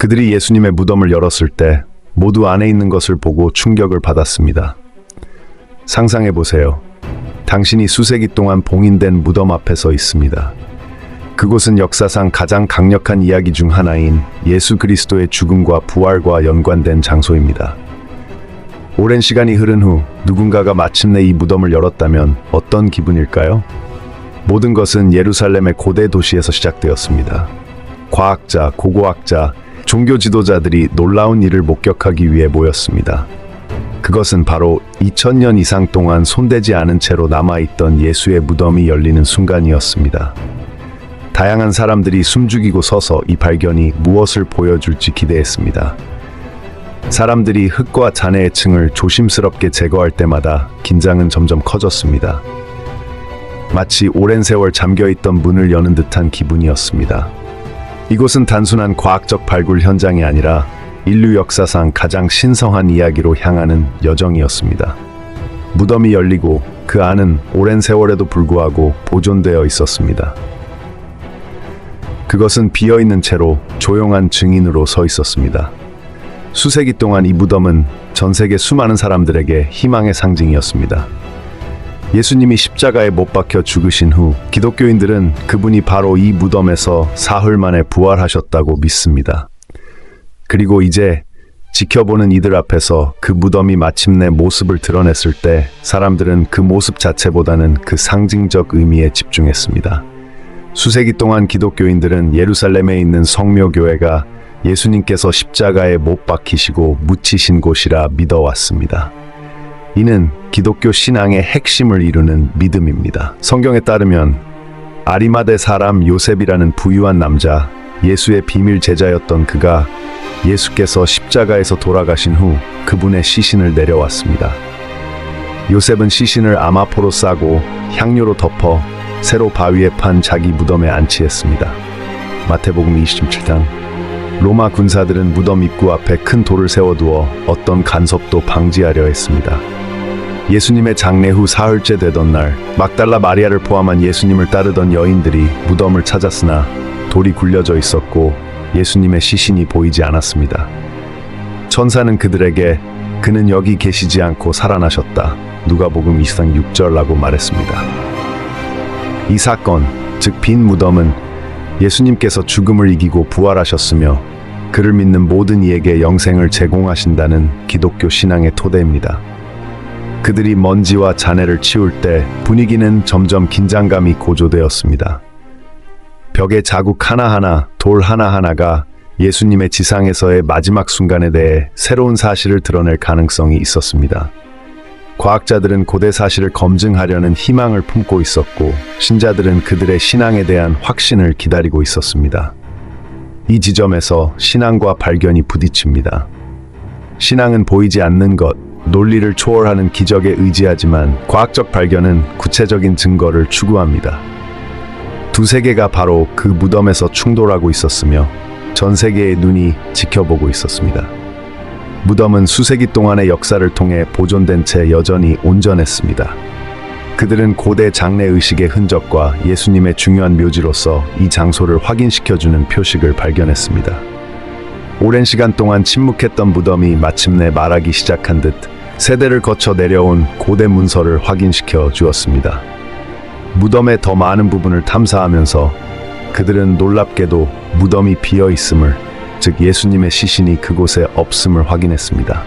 그들이 예수님의 무덤을 열었을 때 모두 안에 있는 것을 보고 충격을 받았습니다. 상상해 보세요. 당신이 수세기 동안 봉인된 무덤 앞에 서 있습니다. 그곳은 역사상 가장 강력한 이야기 중 하나인 예수 그리스도의 죽음과 부활과 연관된 장소입니다. 오랜 시간이 흐른 후 누군가가 마침내 이 무덤을 열었다면 어떤 기분일까요? 모든 것은 예루살렘의 고대 도시에서 시작되었습니다. 과학자, 고고학자, 종교 지도자들이 놀라운 일을 목격하기 위해 모였습니다. 그것은 바로 2000년 이상 동안 손대지 않은 채로 남아있던 예수의 무덤이 열리는 순간이었습니다. 다양한 사람들이 숨죽이고 서서 이 발견이 무엇을 보여줄지 기대했습니다. 사람들이 흙과 잔해의 층을 조심스럽게 제거할 때마다 긴장은 점점 커졌습니다. 마치 오랜 세월 잠겨있던 문을 여는 듯한 기분이었습니다. 이곳은 단순한 과학적 발굴 현장이 아니라 인류 역사상 가장 신성한 이야기로 향하는 여정이었습니다. 무덤이 열리고 그 안은 오랜 세월에도 불구하고 보존되어 있었습니다. 그것은 비어 있는 채로 조용한 증인으로 서 있었습니다. 수세기 동안 이 무덤은 전 세계 수많은 사람들에게 희망의 상징이었습니다. 예수님이 십자가에 못 박혀 죽으신 후 기독교인들은 그분이 바로 이 무덤에서 사흘 만에 부활하셨다고 믿습니다. 그리고 이제 지켜보는 이들 앞에서 그 무덤이 마침내 모습을 드러냈을 때 사람들은 그 모습 자체보다는 그 상징적 의미에 집중했습니다. 수세기 동안 기독교인들은 예루살렘에 있는 성묘교회가 예수님께서 십자가에 못 박히시고 묻히신 곳이라 믿어왔습니다. 이는 기독교 신앙의 핵심을 이루는 믿음입니다. 성경에 따르면 아리마대 사람 요셉이라는 부유한 남자, 예수의 비밀 제자였던 그가 예수께서 십자가에서 돌아가신 후 그분의 시신을 내려왔습니다. 요셉은 시신을 아마포로 싸고 향료로 덮어 새로 바위에 판 자기 무덤에 안치했습니다. 마태복음 27장 로마 군사들은 무덤 입구 앞에 큰 돌을 세워두어 어떤 간섭도 방지하려 했습니다. 예수님의 장례 후 사흘째 되던 날 막달라 마리아를 포함한 예수님을 따르던 여인들이 무덤을 찾았으나 돌이 굴려져 있었고 예수님의 시신이 보이지 않았습니다. 천사는 그들에게 그는 여기 계시지 않고 살아나셨다. 누가복음 2장 6절라고 말했습니다. 이 사건, 즉 빈 무덤은 예수님께서 죽음을 이기고 부활하셨으며 그를 믿는 모든 이에게 영생을 제공하신다는 기독교 신앙의 토대입니다. 그들이 먼지와 잔해를 치울 때 분위기는 점점 긴장감이 고조되었습니다. 벽의 자국 하나하나, 돌 하나하나가 예수님의 지상에서의 마지막 순간에 대해 새로운 사실을 드러낼 가능성이 있었습니다. 과학자들은 고대 사실을 검증하려는 희망을 품고 있었고, 신자들은 그들의 신앙에 대한 확신을 기다리고 있었습니다. 이 지점에서 신앙과 발견이 부딪힙니다. 신앙은 보이지 않는 것, 논리를 초월하는 기적에 의지하지만 과학적 발견은 구체적인 증거를 추구합니다. 두 세계가 바로 그 무덤에서 충돌하고 있었으며 전 세계의 눈이 지켜보고 있었습니다. 무덤은 수세기 동안의 역사를 통해 보존된 채 여전히 온전했습니다. 그들은 고대 장례 의식의 흔적과 예수님의 중요한 묘지로서 이 장소를 확인시켜주는 표식을 발견했습니다. 오랜 시간 동안 침묵했던 무덤이 마침내 말하기 시작한 듯 세대를 거쳐 내려온 고대 문서를 확인시켜 주었습니다. 무덤의 더 많은 부분을 탐사하면서 그들은 놀랍게도 무덤이 비어 있음을, 즉 예수님의 시신이 그곳에 없음을 확인했습니다.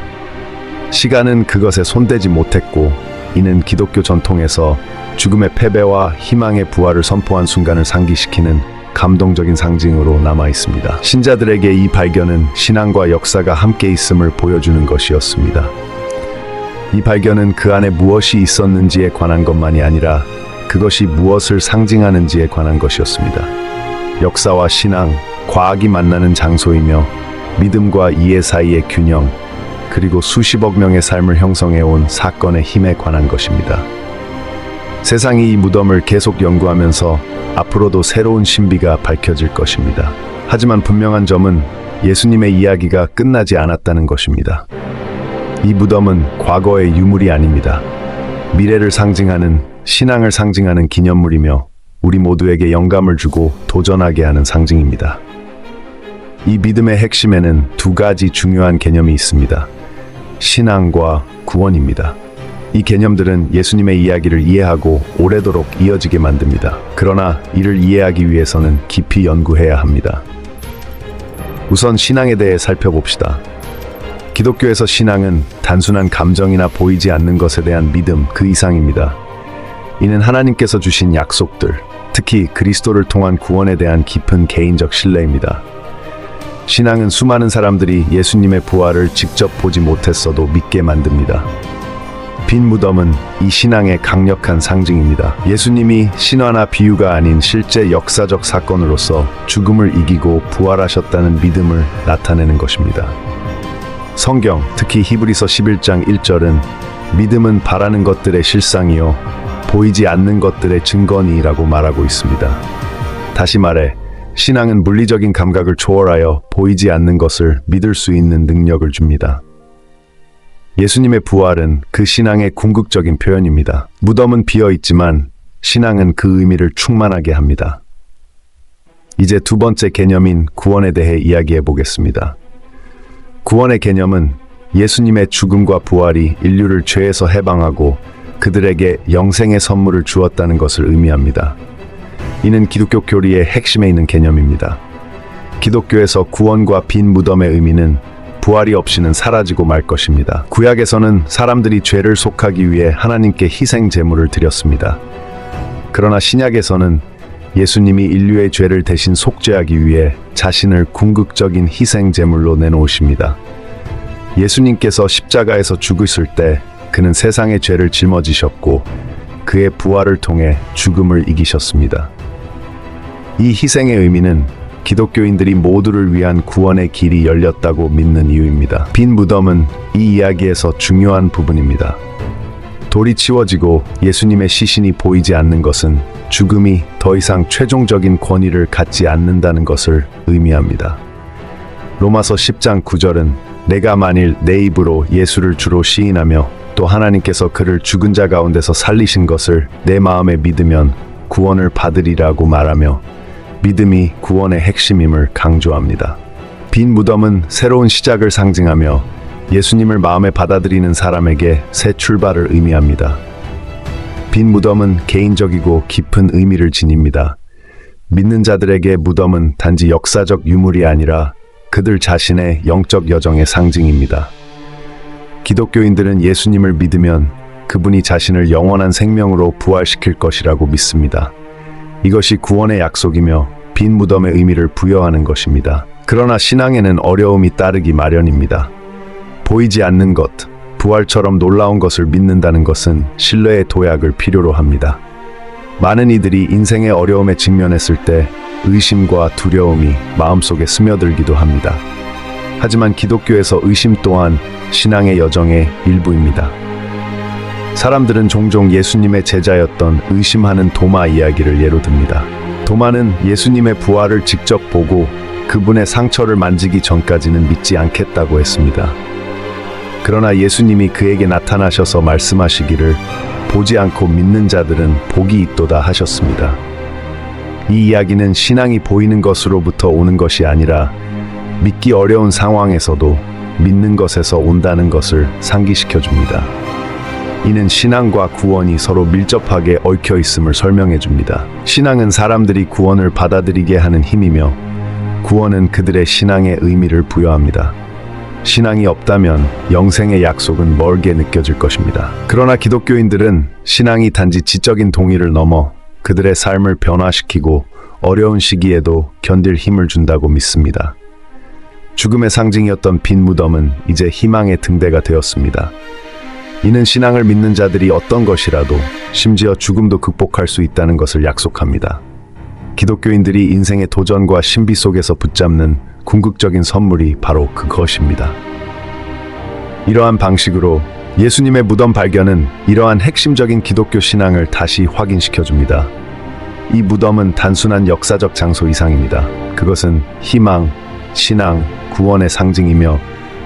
시간은 그것에 손대지 못했고, 이는 기독교 전통에서 죽음의 패배와 희망의 부활을 선포한 순간을 상기시키는 감동적인 상징으로 남아 있습니다. 신자들에게 이 발견은 신앙과 역사가 함께 있음을 보여주는 것이었습니다. 이 발견은 그 안에 무엇이 있었는지에 관한 것만이 아니라 그것이 무엇을 상징하는지에 관한 것이었습니다. 역사와 신앙, 과학이 만나는 장소이며 믿음과 이해 사이의 균형, 그리고 수십억 명의 삶을 형성해 온 사건의 힘에 관한 것입니다. 세상이 이 무덤을 계속 연구하면서 앞으로도 새로운 신비가 밝혀질 것입니다. 하지만 분명한 점은 예수님의 이야기가 끝나지 않았다는 것입니다. 이 무덤은 과거의 유물이 아닙니다. 미래를 상징하는 신앙을 상징하는 기념물이며 우리 모두에게 영감을 주고 도전하게 하는 상징입니다. 이 믿음의 핵심에는 두 가지 중요한 개념이 있습니다. 신앙과 구원입니다. 이 개념들은 예수님의 이야기를 이해하고 오래도록 이어지게 만듭니다. 그러나 이를 이해하기 위해서는 깊이 연구해야 합니다. 우선 신앙에 대해 살펴봅시다. 기독교에서 신앙은 단순한 감정이나 보이지 않는 것에 대한 믿음 그 이상입니다. 이는 하나님께서 주신 약속들, 특히 그리스도를 통한 구원에 대한 깊은 개인적 신뢰입니다. 신앙은 수많은 사람들이 예수님의 부활을 직접 보지 못했어도 믿게 만듭니다. 빈 무덤은 이 신앙의 강력한 상징입니다. 예수님이 신화나 비유가 아닌 실제 역사적 사건으로서 죽음을 이기고 부활하셨다는 믿음을 나타내는 것입니다. 성경, 특히 히브리서 11장 1절은 믿음은 바라는 것들의 실상이요 보이지 않는 것들의 증거니라고 말하고 있습니다. 다시 말해 신앙은 물리적인 감각을 초월하여 보이지 않는 것을 믿을 수 있는 능력을 줍니다. 예수님의 부활은 그 신앙의 궁극적인 표현입니다. 무덤은 비어 있지만 신앙은 그 의미를 충만하게 합니다. 이제 두 번째 개념인 구원에 대해 이야기해 보겠습니다. 구원의 개념은 예수님의 죽음과 부활이 인류를 죄에서 해방하고 그들에게 영생의 선물을 주었다는 것을 의미합니다. 이는 기독교 교리의 핵심에 있는 개념입니다. 기독교에서 구원과 빈 무덤의 의미는 부활이 없이는 사라지고 말 것입니다. 구약에서는 사람들이 죄를 속하기 위해 하나님께 희생 제물을 드렸습니다. 그러나 신약에서는 예수님이 인류의 죄를 대신 속죄하기 위해 자신을 궁극적인 희생 제물로 내놓으십니다. 예수님께서 십자가에서 죽으실 때 그는 세상의 죄를 짊어지셨고 그의 부활을 통해 죽음을 이기셨습니다. 이 희생의 의미는 기독교인들이 모두를 위한 구원의 길이 열렸다고 믿는 이유입니다. 빈 무덤은 이 이야기에서 중요한 부분입니다. 돌이 치워지고 예수님의 시신이 보이지 않는 것은 죽음이 더 이상 최종적인 권위를 갖지 않는다는 것을 의미합니다. 로마서 10장 9절은 내가 만일 내 입으로 예수를 주로 시인하며 또 하나님께서 그를 죽은 자 가운데서 살리신 것을 내 마음에 믿으면 구원을 받으리라고 말하며 믿음이 구원의 핵심임을 강조합니다. 빈 무덤은 새로운 시작을 상징하며 예수님을 마음에 받아들이는 사람에게 새 출발을 의미합니다. 빈 무덤은 개인적이고 깊은 의미를 지닙니다. 믿는 자들에게 무덤은 단지 역사적 유물이 아니라 그들 자신의 영적 여정의 상징입니다. 기독교인들은 예수님을 믿으면 그분이 자신을 영원한 생명으로 부활시킬 것이라고 믿습니다. 이것이 구원의 약속이며 빈 무덤의 의미를 부여하는 것입니다. 그러나 신앙에는 어려움이 따르기 마련입니다. 보이지 않는 것, 부활처럼 놀라운 것을 믿는다는 것은 신뢰의 도약을 필요로 합니다. 많은 이들이 인생의 어려움에 직면했을 때 의심과 두려움이 마음속에 스며들기도 합니다. 하지만 기독교에서 의심 또한 신앙의 여정의 일부입니다. 사람들은 종종 예수님의 제자였던 의심하는 도마 이야기를 예로 듭니다. 도마는 예수님의 부활을 직접 보고 그분의 상처를 만지기 전까지는 믿지 않겠다고 했습니다. 그러나 예수님이 그에게 나타나셔서 말씀하시기를 보지 않고 믿는 자들은 복이 있도다 하셨습니다. 이 이야기는 신앙이 보이는 것으로부터 오는 것이 아니라 믿기 어려운 상황에서도 믿는 것에서 온다는 것을 상기시켜 줍니다. 이는 신앙과 구원이 서로 밀접하게 얽혀 있음을 설명해 줍니다. 신앙은 사람들이 구원을 받아들이게 하는 힘이며 구원은 그들의 신앙의 의미를 부여합니다. 신앙이 없다면 영생의 약속은 멀게 느껴질 것입니다. 그러나 기독교인들은 신앙이 단지 지적인 동의를 넘어 그들의 삶을 변화시키고 어려운 시기에도 견딜 힘을 준다고 믿습니다. 죽음의 상징이었던 빈 무덤은 이제 희망의 등대가 되었습니다. 이는 신앙을 믿는 자들이 어떤 것이라도 심지어 죽음도 극복할 수 있다는 것을 약속합니다. 기독교인들이 인생의 도전과 신비 속에서 붙잡는 궁극적인 선물이 바로 그것입니다. 이러한 방식으로 예수님의 무덤 발견은 이러한 핵심적인 기독교 신앙을 다시 확인시켜 줍니다. 이 무덤은 단순한 역사적 장소 이상입니다. 그것은 희망, 신앙, 구원의 상징이며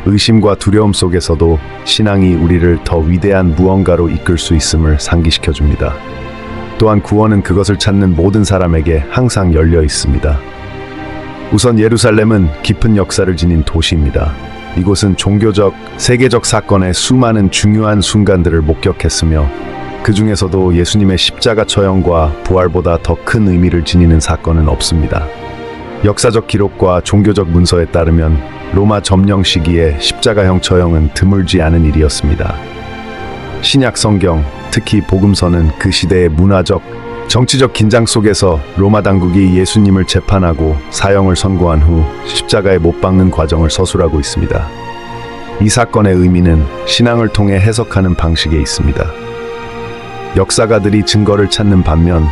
의심과 두려움 속에서도 신앙이 우리를 더 위대한 무언가로 이끌 수 있음을 상기시켜 줍니다. 또한 구원은 그것을 찾는 모든 사람에게 항상 열려 있습니다. 우선 예루살렘은 깊은 역사를 지닌 도시입니다. 이곳은 종교적, 세계적 사건의 수많은 중요한 순간들을 목격했으며 그 중에서도 예수님의 십자가 처형과 부활보다 더 큰 의미를 지니는 사건은 없습니다. 역사적 기록과 종교적 문서에 따르면 로마 점령 시기에 십자가형 처형은 드물지 않은 일이었습니다. 신약 성경, 특히 복음서는 그 시대의 문화적, 정치적 긴장 속에서 로마 당국이 예수님을 재판하고 사형을 선고한 후 십자가에 못 박는 과정을 서술하고 있습니다. 이 사건의 의미는 신앙을 통해 해석하는 방식에 있습니다. 역사가들이 증거를 찾는 반면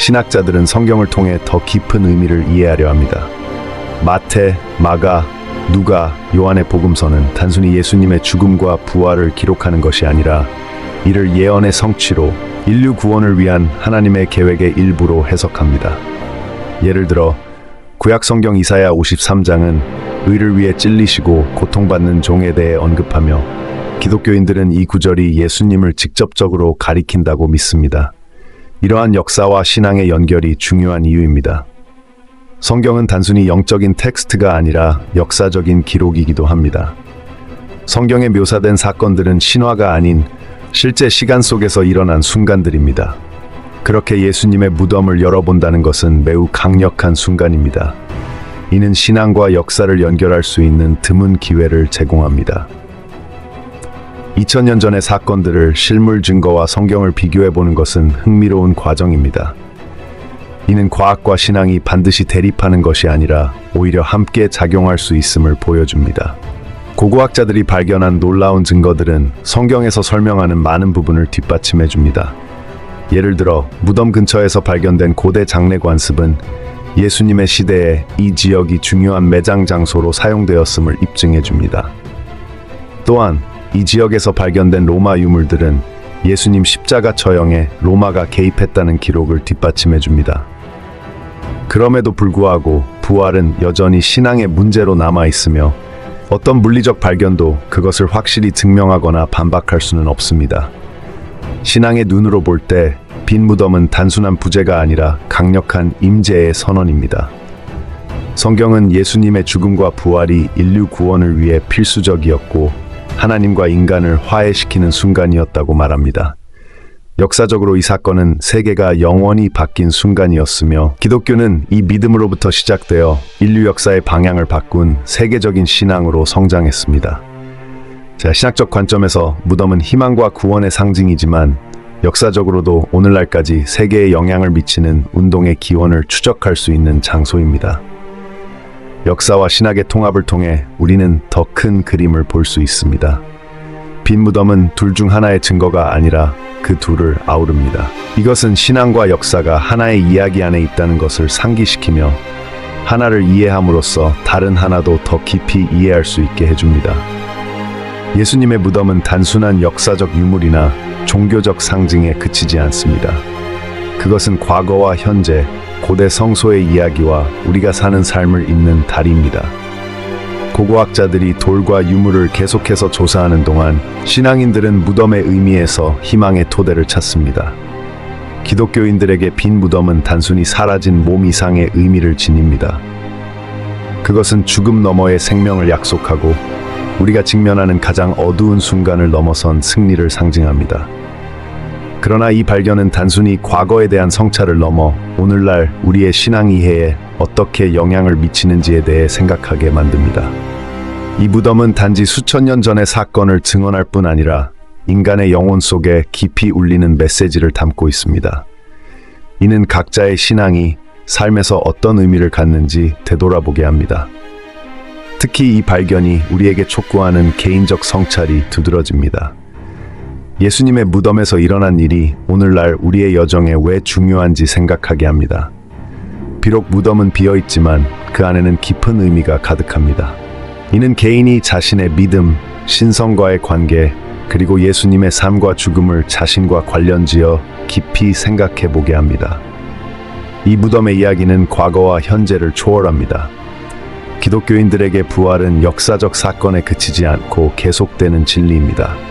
신학자들은 성경을 통해 더 깊은 의미를 이해하려 합니다. 마태, 마가, 누가, 요한의 복음서는 단순히 예수님의 죽음과 부활을 기록하는 것이 아니라 이를 예언의 성취로 인류 구원을 위한 하나님의 계획의 일부로 해석합니다. 예를 들어 구약 성경 이사야 53장은 의를 위해 찔리시고 고통받는 종에 대해 언급하며 기독교인들은 이 구절이 예수님을 직접적으로 가리킨다고 믿습니다. 이러한 역사와 신앙의 연결이 중요한 이유입니다. 성경은 단순히 영적인 텍스트가 아니라 역사적인 기록이기도 합니다. 성경에 묘사된 사건들은 신화가 아닌 실제 시간 속에서 일어난 순간들입니다. 그렇게 예수님의 무덤을 열어본다는 것은 매우 강력한 순간입니다. 이는 신앙과 역사를 연결할 수 있는 드문 기회를 제공합니다. 2000년 전의 사건들을 실물 증거와 성경을 비교해 보는 것은 흥미로운 과정입니다. 이는 과학과 신앙이 반드시 대립하는 것이 아니라 오히려 함께 작용할 수 있음을 보여줍니다. 고고학자들이 발견한 놀라운 증거들은 성경에서 설명하는 많은 부분을 뒷받침해 줍니다. 예를 들어 무덤 근처에서 발견된 고대 장례 관습은 예수님의 시대에 이 지역이 중요한 매장 장소로 사용되었음을 입증해 줍니다. 또한 이 지역에서 발견된 로마 유물들은 예수님 십자가 처형에 로마가 개입했다는 기록을 뒷받침해 줍니다. 그럼에도 불구하고 부활은 여전히 신앙의 문제로 남아 있으며 어떤 물리적 발견도 그것을 확실히 증명하거나 반박할 수는 없습니다. 신앙의 눈으로 볼 때 빈 무덤은 단순한 부재가 아니라 강력한 임재의 선언입니다. 성경은 예수님의 죽음과 부활이 인류 구원을 위해 필수적이었고 하나님과 인간을 화해시키는 순간이었다고 말합니다. 역사적으로 이 사건은 세계가 영원히 바뀐 순간이었으며 기독교는 이 믿음으로부터 시작되어 인류 역사의 방향을 바꾼 세계적인 신앙으로 성장했습니다. 자, 신학적 관점에서 무덤은 희망과 구원의 상징이지만 역사적으로도 오늘날까지 세계에 영향을 미치는 운동의 기원을 추적할 수 있는 장소입니다. 역사와 신학의 통합을 통해 우리는 더 큰 그림을 볼 수 있습니다. 빈 무덤은 둘 중 하나의 증거가 아니라 그 둘을 아우릅니다. 이것은 신앙과 역사가 하나의 이야기 안에 있다는 것을 상기시키며 하나를 이해함으로써 다른 하나도 더 깊이 이해할 수 있게 해줍니다. 예수님의 무덤은 단순한 역사적 유물이나 종교적 상징에 그치지 않습니다. 그것은 과거와 현재, 고대 성소의 이야기와 우리가 사는 삶을 잇는 다리입니다. 고고학자들이 돌과 유물을 계속해서 조사하는 동안 신앙인들은 무덤의 의미에서 희망의 토대를 찾습니다. 기독교인들에게 빈 무덤은 단순히 사라진 몸 이상의 의미를 지닙니다. 그것은 죽음 너머의 생명을 약속하고 우리가 직면하는 가장 어두운 순간을 넘어선 승리를 상징합니다. 그러나 이 발견은 단순히 과거에 대한 성찰을 넘어 오늘날 우리의 신앙 이해에 어떻게 영향을 미치는지에 대해 생각하게 만듭니다. 이 무덤은 단지 수천 년 전의 사건을 증언할 뿐 아니라 인간의 영혼 속에 깊이 울리는 메시지를 담고 있습니다. 이는 각자의 신앙이 삶에서 어떤 의미를 갖는지 되돌아보게 합니다. 특히 이 발견이 우리에게 촉구하는 개인적 성찰이 두드러집니다. 예수님의 무덤에서 일어난 일이 오늘날 우리의 여정에 왜 중요한지 생각하게 합니다. 비록 무덤은 비어 있지만 그 안에는 깊은 의미가 가득합니다. 이는 개인이 자신의 믿음, 신성과의 관계, 그리고 예수님의 삶과 죽음을 자신과 관련지어 깊이 생각해 보게 합니다. 이 무덤의 이야기는 과거와 현재를 초월합니다. 기독교인들에게 부활은 역사적 사건에 그치지 않고 계속되는 진리입니다.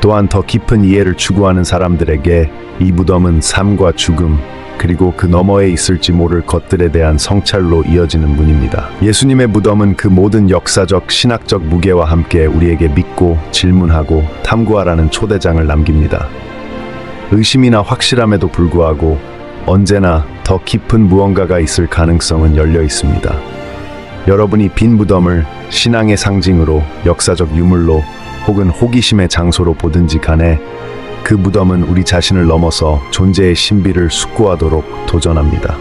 또한 더 깊은 이해를 추구하는 사람들에게 이 무덤은 삶과 죽음, 그리고 그 너머에 있을지 모를 것들에 대한 성찰로 이어지는 문입니다. 예수님의 무덤은 그 모든 역사적, 신학적 무게와 함께 우리에게 믿고 질문하고 탐구하라는 초대장을 남깁니다. 의심이나 확실함에도 불구하고 언제나 더 깊은 무언가가 있을 가능성은 열려 있습니다. 여러분이 빈 무덤을 신앙의 상징으로 역사적 유물로 혹은 호기심의 장소로 보든지 간에 그 무덤은 우리 자신을 넘어서 존재의 신비를 숙고하도록 도전합니다.